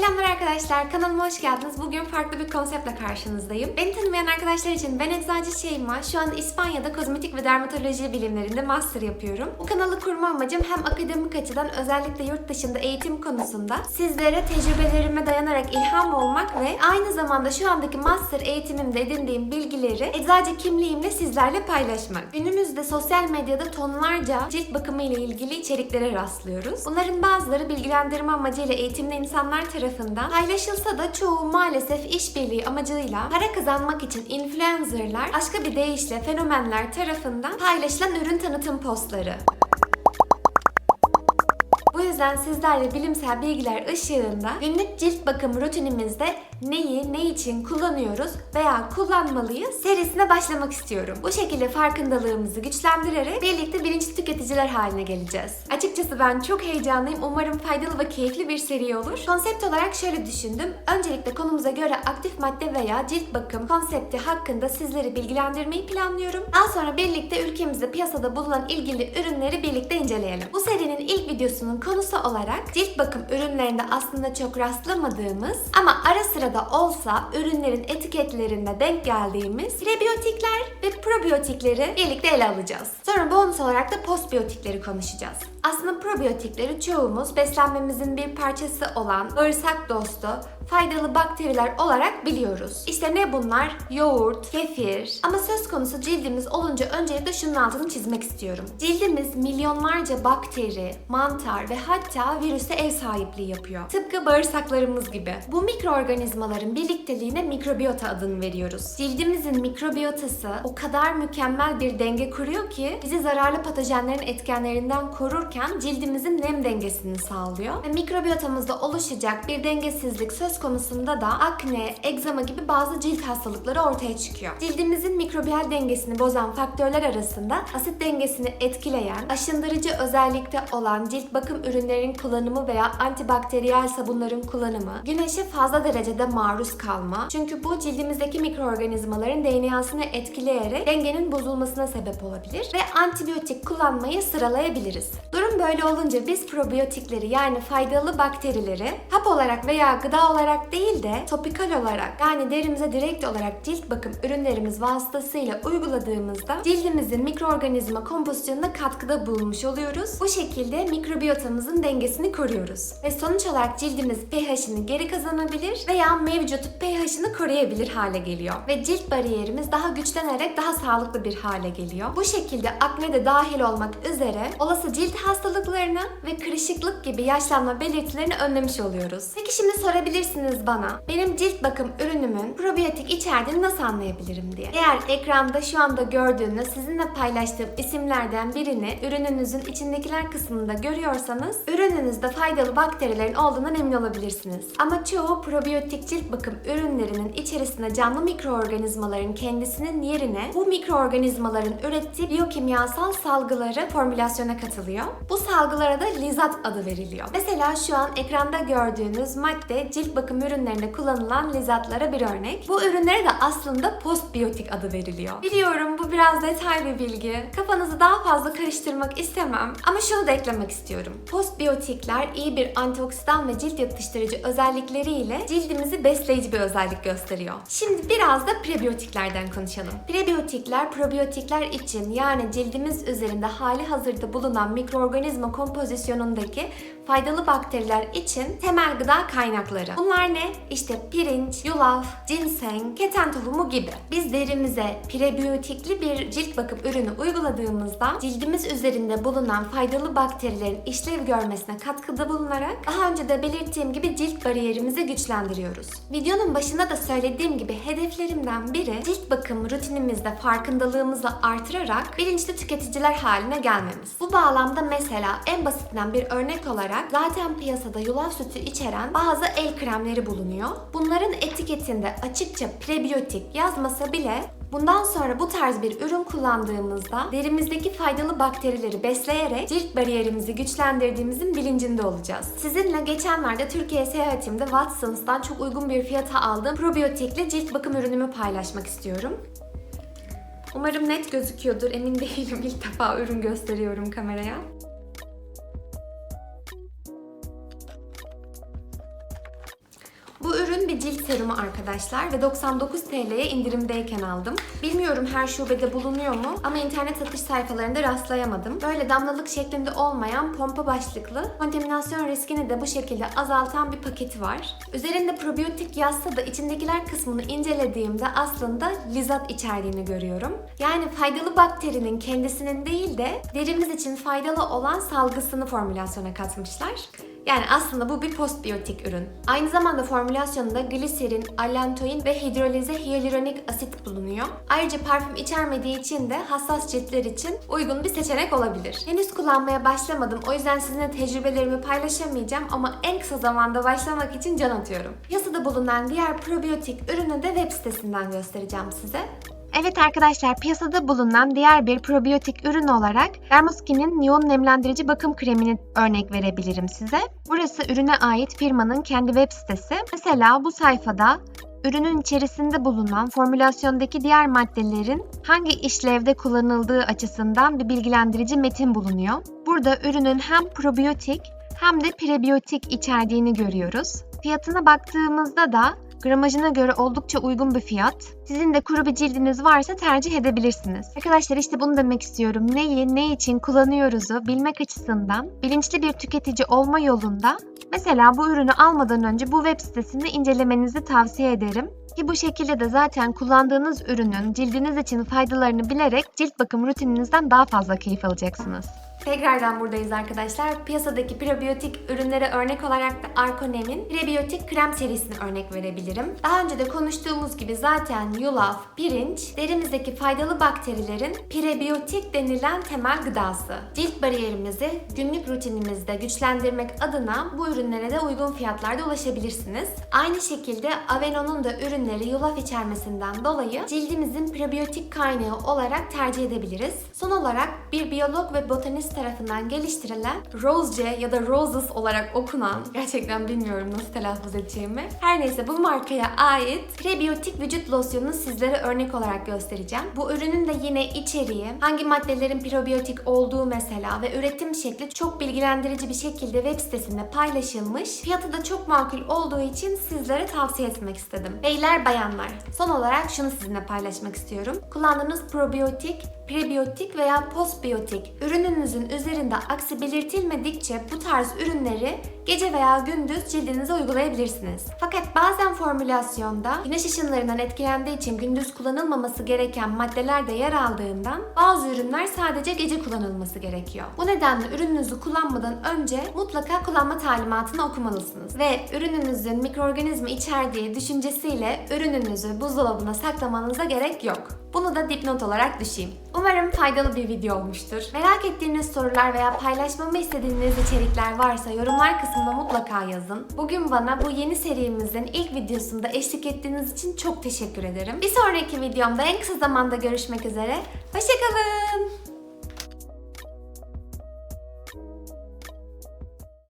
Selamlar arkadaşlar, kanalıma hoş geldiniz. Bugün farklı bir konseptle karşınızdayım. Beni tanımayan arkadaşlar için ben Eczacı Şeyma. Şu an İspanya'da kozmetik ve dermatoloji bilimlerinde master yapıyorum. Bu kanalı kurma amacım hem akademik açıdan özellikle yurt dışında eğitim konusunda sizlere tecrübelerime dayanarak ilham olmak ve aynı zamanda şu andaki master eğitimimde edindiğim bilgileri eczacı kimliğimle sizlerle paylaşmak. Günümüzde sosyal medyada tonlarca cilt bakımı ile ilgili içeriklere rastlıyoruz. Bunların bazıları bilgilendirme amacıyla eğitimli insanlar tarafından paylaşılsa da çoğu maalesef işbirliği amacıyla para kazanmak için influencerlar, başka bir deyişle fenomenler tarafından paylaşılan ürün tanıtım postları. Bu yüzden sizlerle bilimsel bilgiler ışığında günlük cilt bakım rutinimizde neyi, ne için kullanıyoruz veya kullanmalıyız serisine başlamak istiyorum. Bu şekilde farkındalığımızı güçlendirerek birlikte bilinçli tüketiciler haline geleceğiz. Açıkçası ben çok heyecanlıyım. Umarım faydalı ve keyifli bir seri olur. Konsept olarak şöyle düşündüm. Öncelikle konumuza göre aktif madde veya cilt bakım konsepti hakkında sizleri bilgilendirmeyi planlıyorum. Daha sonra birlikte ülkemizde piyasada bulunan ilgili ürünleri birlikte inceleyelim. Bu serinin ilk videosunun konusu olarak cilt bakım ürünlerinde aslında çok rastlamadığımız ama ara sıra da olsa ürünlerin etiketlerinde denk geldiğimiz prebiyotikler ve probiyotikleri birlikte ele alacağız. Sonra bonus olarak da postbiyotikleri konuşacağız. Aslında probiyotikleri çoğumuz beslenmemizin bir parçası olan bağırsak dostu, faydalı bakteriler olarak biliyoruz. İşte ne bunlar? Yoğurt, kefir. Ama söz konusu cildimiz olunca öncelikle şunun altını çizmek istiyorum. Cildimiz milyonlarca bakteri, mantar ve hatta virüse ev sahipliği yapıyor. Tıpkı bağırsaklarımız gibi. Bu mikroorganizmaların birlikteliğine mikrobiyota adını veriyoruz. Cildimizin mikrobiyotası o kadar mükemmel bir denge kuruyor ki bizi zararlı patojenlerin etkenlerinden korurken cildimizin nem dengesini sağlıyor. Ve mikrobiyotamızda oluşacak bir dengesizlik söz konusunda da akne, egzama gibi bazı cilt hastalıkları ortaya çıkıyor. Cildimizin mikrobiyal dengesini bozan faktörler arasında asit dengesini etkileyen, aşındırıcı özellikte olan cilt bakım ürünlerinin kullanımı veya antibakteriyel sabunların kullanımı, güneşe fazla derecede maruz kalma. Çünkü bu cildimizdeki mikroorganizmaların DNA'sını etkileyerek dengenin bozulmasına sebep olabilir ve antibiyotik kullanmayı sıralayabiliriz. Durum böyle olunca biz probiyotikleri yani faydalı bakterileri hap olarak veya gıda olarak değil de topikal olarak yani derimize direkt olarak cilt bakım ürünlerimiz vasıtasıyla uyguladığımızda cildimizin mikroorganizma kompozisyonuna katkıda bulunmuş oluyoruz. Bu şekilde mikrobiyotamızın dengesini koruyoruz. Ve sonuç olarak cildimiz pH'ini geri kazanabilir veya mevcut pH'ini koruyabilir hale geliyor. Ve cilt bariyerimiz daha güçlenerek daha sağlıklı bir hale geliyor. Bu şekilde akne de dahil olmak üzere olası cilt hastalıklarını ve kırışıklık gibi yaşlanma belirtilerini önlemiş oluyoruz. Peki şimdi sorabilirsiniz bana benim cilt bakım ürünümün probiyotik içerdiğini nasıl anlayabilirim diye. Eğer ekranda şu anda gördüğünüz sizinle paylaştığım isimlerden birini ürününüzün içindekiler kısmında görüyorsanız ürününüzde faydalı bakterilerin olduğundan emin olabilirsiniz. Ama çoğu probiyotik cilt bakım ürünlerinin içerisinde canlı mikroorganizmaların kendisinin yerine bu mikroorganizmaların ürettiği biyokimyasal salgıları formülasyona katılıyor. Bu salgılara da lizat adı veriliyor. Mesela şu an ekranda gördüğünüz madde cilt bakım ürünlerinde kullanılan lizatlara bir örnek. Bu ürünlere de aslında postbiyotik adı veriliyor. Biliyorum bu biraz detay bir bilgi. Kafanızı daha fazla karıştırmak istemem ama şunu da eklemek istiyorum. Postbiyotikler iyi bir antioksidan ve cilt yatıştırıcı özellikleriyle cildimizi besleyici bir özellik gösteriyor. Şimdi biraz da prebiyotiklerden konuşalım. Prebiyotikler probiyotikler için yani cildimiz üzerinde hali hazırda bulunan mikroorganizma kompozisyonundaki faydalı bakteriler için temel gıda kaynakları. Bunlar ne? İşte pirinç, yulaf, ginseng, keten tohumu gibi. Biz derimize prebiyotikli bir cilt bakım ürünü uyguladığımızda cildimiz üzerinde bulunan faydalı bakterilerin işlev görmesine katkıda bulunarak daha önce de belirttiğim gibi cilt bariyerimizi güçlendiriyoruz. Videonun başında da söylediğim gibi hedeflerimden biri cilt bakım rutinimizde farkındalığımızı artırarak bilinçli tüketiciler haline gelmemiz. Bu bağlamda mesela en basitinden bir örnek olarak zaten piyasada yulaf sütü içeren bazı el kremleri bulunuyor. Bunların etiketinde açıkça prebiyotik yazmasa bile Bundan sonra bu tarz bir ürün kullandığımızda derimizdeki faydalı bakterileri besleyerek cilt bariyerimizi güçlendirdiğimizin bilincinde olacağız. Sizinle geçenlerde Türkiye seyahatimde Watsons'tan çok uygun bir fiyata aldığım probiyotikli cilt bakım ürünümü paylaşmak istiyorum. Umarım net gözüküyordur. Emin değilim. İlk defa ürün gösteriyorum kameraya. Bir cilt serumu arkadaşlar ve 99 TL'ye indirimdeyken aldım. Bilmiyorum her şubede bulunuyor mu ama internet satış sayfalarında rastlayamadım. Böyle damlalık şeklinde olmayan pompa başlıklı kontaminasyon riskini de bu şekilde azaltan bir paketi var. Üzerinde probiyotik yazsa da içindekiler kısmını incelediğimde aslında lizat içerdiğini görüyorum. Yani faydalı bakterinin kendisinin değil de derimiz için faydalı olan salgısını formülasyona katmışlar. Yani aslında bu bir postbiyotik ürün. Aynı zamanda formülasyonunda gliserin, allantoin ve hidrolize hyaluronik asit bulunuyor. Ayrıca parfüm içermediği için de hassas ciltler için uygun bir seçenek olabilir. Henüz kullanmaya başlamadım o yüzden sizinle tecrübelerimi paylaşamayacağım ama en kısa zamanda başlamak için can atıyorum. Piyasada bulunan diğer probiyotik ürünü de web sitesinden göstereceğim size. Evet arkadaşlar piyasada bulunan diğer bir probiyotik ürün olarak Dermoskin'in yoğun nemlendirici bakım kremini örnek verebilirim size. Burası ürüne ait firmanın kendi web sitesi. Mesela bu sayfada ürünün içerisinde bulunan formülasyondaki diğer maddelerin hangi işlevde kullanıldığı açısından bir bilgilendirici metin bulunuyor. Burada ürünün hem probiyotik hem de prebiyotik içerdiğini görüyoruz. Fiyatına baktığımızda da Gramajına göre oldukça uygun bir fiyat. Sizin de kuru bir cildiniz varsa tercih edebilirsiniz. Arkadaşlar işte bunu demek istiyorum. Neyi, ne için kullanıyoruzu bilmek açısından bilinçli bir tüketici olma yolunda mesela bu ürünü almadan önce bu web sitesini incelemenizi tavsiye ederim. Ki bu şekilde de zaten kullandığınız ürünün cildiniz için faydalarını bilerek cilt bakım rutininizden daha fazla keyif alacaksınız. Tekrardan buradayız arkadaşlar. Piyasadaki prebiyotik ürünlere örnek olarak da Arkonem'in prebiyotik krem serisini örnek verebilirim. Daha önce de konuştuğumuz gibi zaten yulaf, pirinç, derimizdeki faydalı bakterilerin prebiyotik denilen temel gıdası. Cilt bariyerimizi günlük rutinimizde güçlendirmek adına bu ürünlere de uygun fiyatlarda ulaşabilirsiniz. Aynı şekilde Aveno'nun da ürünleri yulaf içermesinden dolayı cildimizin prebiyotik kaynağı olarak tercih edebiliriz. Son olarak bir biyolog ve botanist tarafından geliştirilen Rose ya da Roses olarak okunan, gerçekten bilmiyorum nasıl telaffuz edeceğimi. Her neyse bu markaya ait prebiyotik vücut losyonunu sizlere örnek olarak göstereceğim. Bu ürünün de yine içeriği, hangi maddelerin prebiyotik olduğu mesela ve üretim şekli çok bilgilendirici bir şekilde web sitesinde paylaşılmış. Fiyatı da çok makul olduğu için sizlere tavsiye etmek istedim. Beyler bayanlar, son olarak şunu sizinle paylaşmak istiyorum. Kullandığınız probiyotik, prebiyotik veya postbiyotik ürününüzün üzerinde aksi belirtilmedikçe bu tarz ürünleri gece veya gündüz cildinize uygulayabilirsiniz. Fakat bazen formülasyonda güneş ışınlarından etkilendiği için gündüz kullanılmaması gereken maddeler de yer aldığından bazı ürünler sadece gece kullanılması gerekiyor. Bu nedenle ürününüzü kullanmadan önce mutlaka kullanma talimatını okumalısınız ve ürününüzün mikroorganizma içerdiği düşüncesiyle ürününüzü buzdolabına saklamanıza gerek yok. Bunu da dipnot olarak düşeyim. Umarım faydalı bir video olmuştur. Merak ettiğiniz sorular veya paylaşmamı istediğiniz içerikler varsa yorumlar kısmında mutlaka yazın. Bugün bana bu yeni serimizin ilk videosunda eşlik ettiğiniz için çok teşekkür ederim. Bir sonraki videomda en kısa zamanda görüşmek üzere. Hoşçakalın.